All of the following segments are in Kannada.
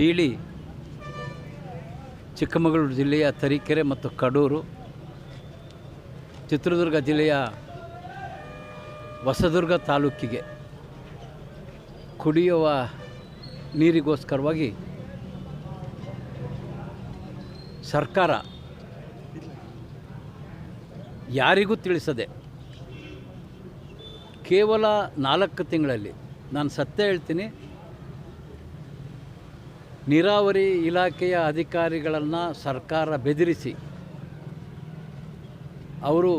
ಸೀಳಿ ಚಿಕ್ಕಮಗಳೂರು ಜಿಲ್ಲೆಯ ತರೀಕೆರೆ ಮತ್ತು ಕಡೂರು, ಚಿತ್ರದುರ್ಗ ಜಿಲ್ಲೆಯ ಹೊಸದುರ್ಗ ತಾಲೂಕಿಗೆ ಕುಡಿಯುವ ನೀರಿಗೋಸ್ಕರವಾಗಿ ಸರ್ಕಾರ ಯಾರಿಗೂ ತಿಳಿಸದೆ ಕೇವಲ ನಾಲ್ಕು ತಿಂಗಳಲ್ಲಿ, ನಾನು ಸತ್ಯ ಹೇಳ್ತೀನಿ ನೀರಾವರಿ ಇಲಾಖೆಯ ಅಧಿಕಾರಿಗಳನ್ನು ಸರ್ಕಾರ ಬೆದರಿಸಿ, ಅವರು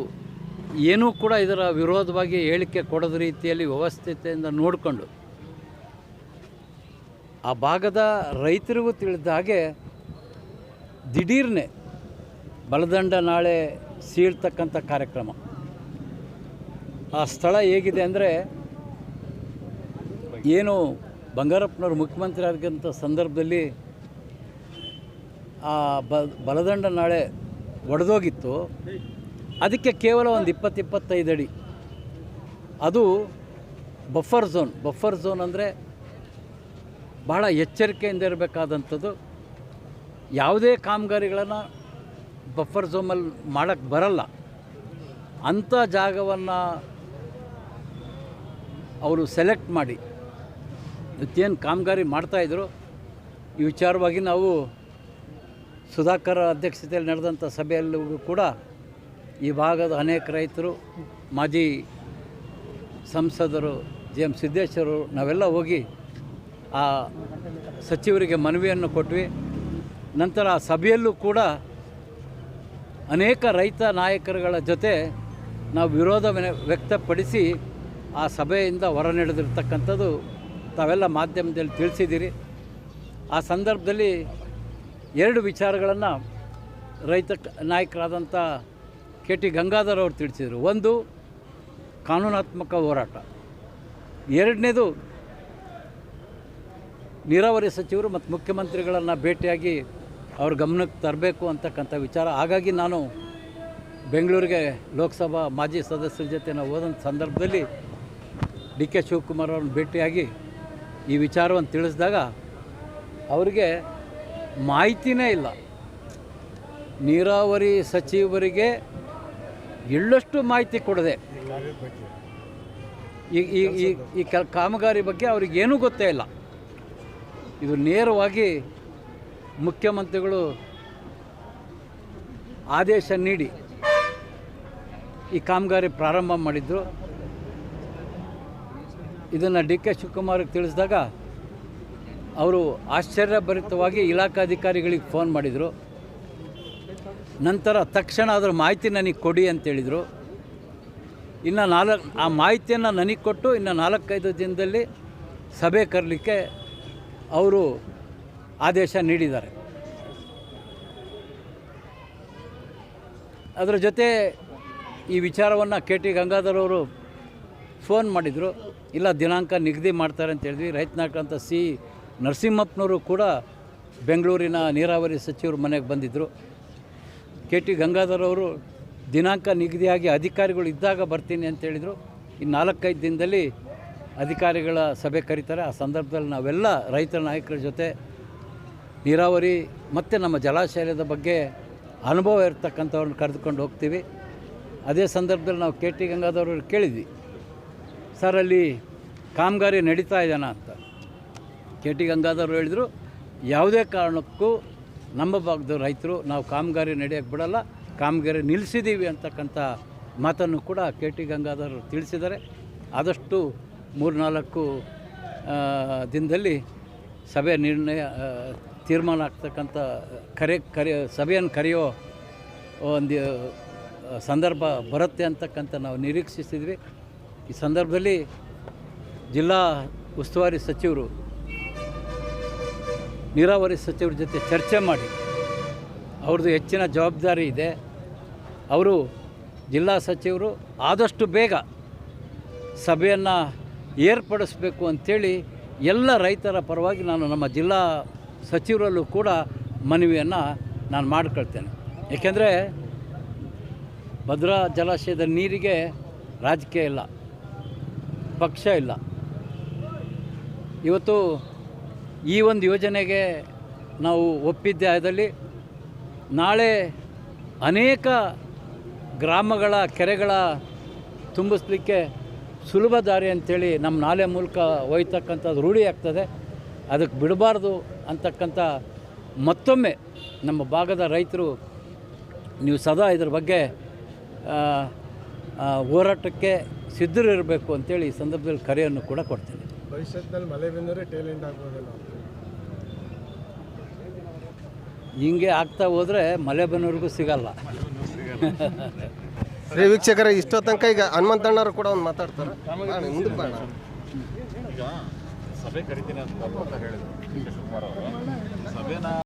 ಏನೂ ಕೂಡ ಇದರ ವಿರೋಧವಾಗಿ ಹೇಳಿಕೆ ಕೊಡದ ರೀತಿಯಲ್ಲಿ ವ್ಯವಸ್ಥಿತೆಯಿಂದ ನೋಡಿಕೊಂಡು, ಆ ಭಾಗದ ರೈತರಿಗೂ ತಿಳಿದ ಹಾಗೆ ದಿಢೀರ್ನೆ ಬಲದಂಡ ನಾಳೆ ಸೀಳ್ತಕ್ಕಂಥ ಕಾರ್ಯಕ್ರಮ. ಆ ಸ್ಥಳ ಹೇಗಿದೆ ಅಂದರೆ, ಏನು ಬಂಗಾರಪ್ಪನವರು ಮುಖ್ಯಮಂತ್ರಿ ಆಗಿದ್ದಂಥ ಸಂದರ್ಭದಲ್ಲಿ ಆ ಬಲದಂಡ ನಾಳೆ ಒಡೆದೋಗಿತ್ತು. ಅದಕ್ಕೆ ಕೇವಲ ಒಂದು ಇಪ್ಪತ್ತು ಇಪ್ಪತ್ತೈದು ಅಡಿ. ಅದು ಬಫರ್ ಝೋನ್. ಬಫರ್ ಝೋನ್ ಅಂದರೆ ಬಹಳ ಎಚ್ಚರಿಕೆಯಿಂದ ಇರಬೇಕಾದಂಥದ್ದು. ಯಾವುದೇ ಕಾಮಗಾರಿಗಳನ್ನು ಬಫರ್ ಝೋನಲ್ಲಿ ಮಾಡೋಕ್ಕೆ ಬರಲ್ಲ. ಅಂಥ ಜಾಗವನ್ನು ಅವರು ಸೆಲೆಕ್ಟ್ ಮಾಡಿ. ಇವತ್ತೇನು ಕಾಮಗಾರಿ ಮಾಡ್ತಾಯಿದ್ರು ಈ ವಿಚಾರವಾಗಿ ನಾವು ಸುಧಾಕರ್ ಅಧ್ಯಕ್ಷತೆಯಲ್ಲಿ ನಡೆದಂಥ ಸಭೆಯಲ್ಲೂ ಕೂಡ ಈ ಭಾಗದ ಅನೇಕ ರೈತರು, ಮಾಜಿ ಸಂಸದರು, ಜಿ ಎಂ ಸಿದ್ದೇಶ್ವರು ನಾವೆಲ್ಲ ಹೋಗಿ ಆ ಸಚಿವರಿಗೆ ಮನವಿಯನ್ನು ಕೊಟ್ವಿ. ನಂತರ ಆ ಸಭೆಯಲ್ಲೂ ಕೂಡ ಅನೇಕ ರೈತ ನಾಯಕರುಗಳ ಜೊತೆ ನಾವು ವಿರೋಧ ವ್ಯಕ್ತಪಡಿಸಿ ಆ ಸಭೆಯಿಂದ ಹೊರ ನಡೆದಿರ್ತಕ್ಕಂಥದ್ದು ತಾವೆಲ್ಲ ಮಾಧ್ಯಮದಲ್ಲಿ ತಿಳಿಸಿದ್ದೀರಿ. ಆ ಸಂದರ್ಭದಲ್ಲಿ ಎರಡು ವಿಚಾರಗಳನ್ನು ರೈತ ನಾಯಕರಾದಂಥ ಕೆ ಟಿ ಗಂಗಾಧರ್ ಅವರು ತಿಳಿಸಿದರು. ಒಂದು, ಕಾನೂನಾತ್ಮಕ ಹೋರಾಟ. ಎರಡನೇದು, ನೀರಾವರಿ ಸಚಿವರು ಮತ್ತು ಮುಖ್ಯಮಂತ್ರಿಗಳನ್ನು ಭೇಟಿಯಾಗಿ ಅವ್ರ ಗಮನಕ್ಕೆ ತರಬೇಕು ಅಂತಕ್ಕಂಥ ವಿಚಾರ. ಹಾಗಾಗಿ ನಾನು ಬೆಂಗಳೂರಿಗೆ ಲೋಕಸಭಾ ಮಾಜಿ ಸದಸ್ಯರ ಜೊತೆ ನಾವು ಹೋದಂಥ ಸಂದರ್ಭದಲ್ಲಿ ಡಿ ಕೆ ಶಿವಕುಮಾರ್ ಅವ್ರನ್ನ ಭೇಟಿಯಾಗಿ ಈ ವಿಚಾರವನ್ನು ತಿಳಿಸಿದಾಗ ಅವರಿಗೆ ಮಾಹಿತಿನೇ ಇಲ್ಲ. ನೀರಾವರಿ ಸಚಿವರಿಗೆ ಎಳ್ಳಷ್ಟು ಮಾಹಿತಿ ಕೊಡದೆ. ಈ ಈ ಈ ಕೆಲ ಕಾಮಗಾರಿ ಬಗ್ಗೆ ಅವ್ರಿಗೆ ಏನೂ ಗೊತ್ತೇ ಇಲ್ಲ. ಇದು ನೇರವಾಗಿ ಮುಖ್ಯಮಂತ್ರಿಗಳು ಆದೇಶ ನೀಡಿ ಈ ಕಾಮಗಾರಿ ಪ್ರಾರಂಭ ಮಾಡಿದ್ರು. ಇದನ್ನು ಡಿ ಕೆ ಶಿವಕುಮಾರ್ಗೆ ತಿಳಿಸಿದಾಗ ಅವರು ಆಶ್ಚರ್ಯಭರಿತವಾಗಿ ಇಲಾಖಾಧಿಕಾರಿಗಳಿಗೆ ಫೋನ್ ಮಾಡಿದರು. ನಂತರ ತಕ್ಷಣ ಅದರ ಮಾಹಿತಿ ನನಗೆ ಕೊಡಿ ಅಂತೇಳಿದರು ಇನ್ನು ನಾಲ್ಕು, ಆ ಮಾಹಿತಿಯನ್ನು ನನಗೆ ಕೊಟ್ಟು ಇನ್ನು ನಾಲ್ಕೈದು ದಿನದಲ್ಲಿ ಸಭೆ ಕರಲಿಕ್ಕೆ ಅವರು ಆದೇಶ ನೀಡಿದ್ದಾರೆ. ಅದರ ಜೊತೆ ಈ ವಿಚಾರವನ್ನು ಕೆ ಟಿ ಗಂಗಾಧರ್ ಅವರು ಫೋನ್ ಮಾಡಿದರು, ಇಲ್ಲ, ದಿನಾಂಕ ನಿಗದಿ ಮಾಡ್ತಾರೆ ಅಂತ ಹೇಳಿದ್ವಿ. ರೈತ ನಾಯಕರಂತ ಸಿ. ನರಸಿಂಹಪ್ಪನವರು ಕೂಡ ಬೆಂಗಳೂರಿನ ನೀರಾವರಿ ಸಚಿವರು ಮನೆಗೆ ಬಂದಿದ್ದರು ಕೆ ಟಿ ಗಂಗಾಧರ್ ಅವರು, ದಿನಾಂಕ ನಿಗದಿಯಾಗಿ ಅಧಿಕಾರಿಗಳು ಇದ್ದಾಗ ಬರ್ತೀನಿ ಅಂತ ಹೇಳಿದರು. ಇನ್ನು ನಾಲ್ಕೈದು ದಿನದಲ್ಲಿ ಅಧಿಕಾರಿಗಳ ಸಭೆ ಕರೀತಾರೆ. ಆ ಸಂದರ್ಭದಲ್ಲಿ ನಾವೆಲ್ಲ ರೈತರ ನಾಯಕರ ಜೊತೆ ನೀರಾವರಿ ಮತ್ತು ನಮ್ಮ ಜಲಾಶಯದ ಬಗ್ಗೆ ಅನುಭವ ಇರ್ತಕ್ಕಂಥವ್ರನ್ನ ಕರೆದುಕೊಂಡು ಹೋಗ್ತೀವಿ. ಅದೇ ಸಂದರ್ಭದಲ್ಲಿ ನಾವು ಕೆ ಟಿ ಗಂಗಾಧರ್ ಕೇಳಿದ್ವಿ. ಸರ್ ಅಲ್ಲಿ ಕಾಮಗಾರಿ ನಡೀತಾ ಇದ್ದಾನ ಅಂತ. ಕೆ ಟಿ ಗಂಗಾಧರ್ ಹೇಳಿದರು, ಯಾವುದೇ ಕಾರಣಕ್ಕೂ ನಮ್ಮ ಭಾಗದ ರೈತರು ನಾವು ಕಾಮಗಾರಿ ನಡೆಯೋಕ್ಕೆ ಬಿಡಲ್ಲ, ಕಾಮಗಾರಿ ನಿಲ್ಲಿಸಿದ್ದೀವಿ ಅಂತಕ್ಕಂಥ ಮಾತನ್ನು ಕೂಡ ಕೆ ಟಿ ಗಂಗಾಧರ್ ತಿಳಿಸಿದ್ದಾರೆ. ಆದಷ್ಟು ಮೂರು ನಾಲ್ಕು ದಿನದಲ್ಲಿ ಸಭೆ ನಿರ್ಣಯ ತೀರ್ಮಾನ ಆಗ್ತಕ್ಕಂಥ ಕರೆ ಕರೆ, ಸಭೆಯನ್ನು ಕರೆಯೋ ಒಂದು ಸಂದರ್ಭ ಬರುತ್ತೆ ಅಂತಕ್ಕಂಥ ನಾವು ನಿರೀಕ್ಷಿಸಿದ್ವಿ. ಈ ಸಂದರ್ಭದಲ್ಲಿ ಜಿಲ್ಲಾ ಉಸ್ತುವಾರಿ ಸಚಿವರು, ನೀರಾವರಿ ಸಚಿವರ ಜೊತೆ ಚರ್ಚೆ ಮಾಡಿ, ಅವ್ರದ್ದು ಹೆಚ್ಚಿನ ಜವಾಬ್ದಾರಿ ಇದೆ. ಅವರು ಜಿಲ್ಲಾ ಸಚಿವರು ಆದಷ್ಟು ಬೇಗ ಸಭೆಯನ್ನು ಏರ್ಪಡಿಸಬೇಕು ಅಂಥೇಳಿ ಎಲ್ಲ ರೈತರ ಪರವಾಗಿ ನಾನು ನಮ್ಮ ಜಿಲ್ಲಾ ಸಚಿವರಲ್ಲೂ ಕೂಡ ಮನವಿಯನ್ನು ನಾನು ಮಾಡ್ಕೊಳ್ತೇನೆ. ಏಕೆಂದರೆ ಭದ್ರಾ ಜಲಾಶಯದ ನೀರಿಗೆ ರಾಜಕೀಯ ಇಲ್ಲ. ಪಕ್ಷ ಇಲ್ಲ. ಇವತ್ತು ಈ ಒಂದು ಯೋಜನೆಗೆ ನಾವು ಒಪ್ಪಿದ್ದೆ ಆದಲ್ಲಿ ನಾಳೆ ಅನೇಕ ಗ್ರಾಮಗಳ ಕೆರೆಗಳ ತುಂಬಿಸ್ಲಿಕ್ಕೆ ಸುಲಭ ದಾರಿ ಅಂಥೇಳಿ ನಮ್ಮ ನಾಲೆ ಮೂಲಕ ಒಯ್ತಕ್ಕಂಥದ್ದು ರೂಢಿ ಆಗ್ತದೆ. ಅದಕ್ಕೆ ಬಿಡಬಾರ್ದು ಅಂತಕ್ಕಂಥ ಮತ್ತೊಮ್ಮೆ ನಮ್ಮ ಭಾಗದ ರೈತರು ನೀವು ಸದಾ ಇದ್ರ ಬಗ್ಗೆ ಹೋರಾಟಕ್ಕೆ ಸಿದ್ಧರಿರಬೇಕು ಅಂತೇಳಿ ಈ ಸಂದರ್ಭದಲ್ಲಿ ಕರೆಯನ್ನು ಕೂಡ ಕೊಡ್ತೀನಿ. ಭವಿಷ್ಯದಲ್ಲಿ ಮಳೆ ಬಂದರೆ ಟೇಲೆಂಟ್ ಆಗ್ಬೋದಲ್ಲ ಹಿಂಗೆ ಆಗ್ತಾ ಹೋದರೆ ಮಲೆ ಬನ್ನೋರಿಗೂ ಸಿಗಲ್ಲ. ರೀ ವೀಕ್ಷಕರ ಇಷ್ಟೋ ತನಕ ಈಗ ಹನುಮಂತಣ್ಣರು ಕೂಡ ಒಂದು ಮಾತಾಡ್ತಾರೆ. ಮುಂದಕ್ಕೆ ಬಾಣ ಈಗ ಸಭೆ ಕರಿತೀನಿ ಅಂತ ಹೇಳಿದ್ರು. ಸಭೆನ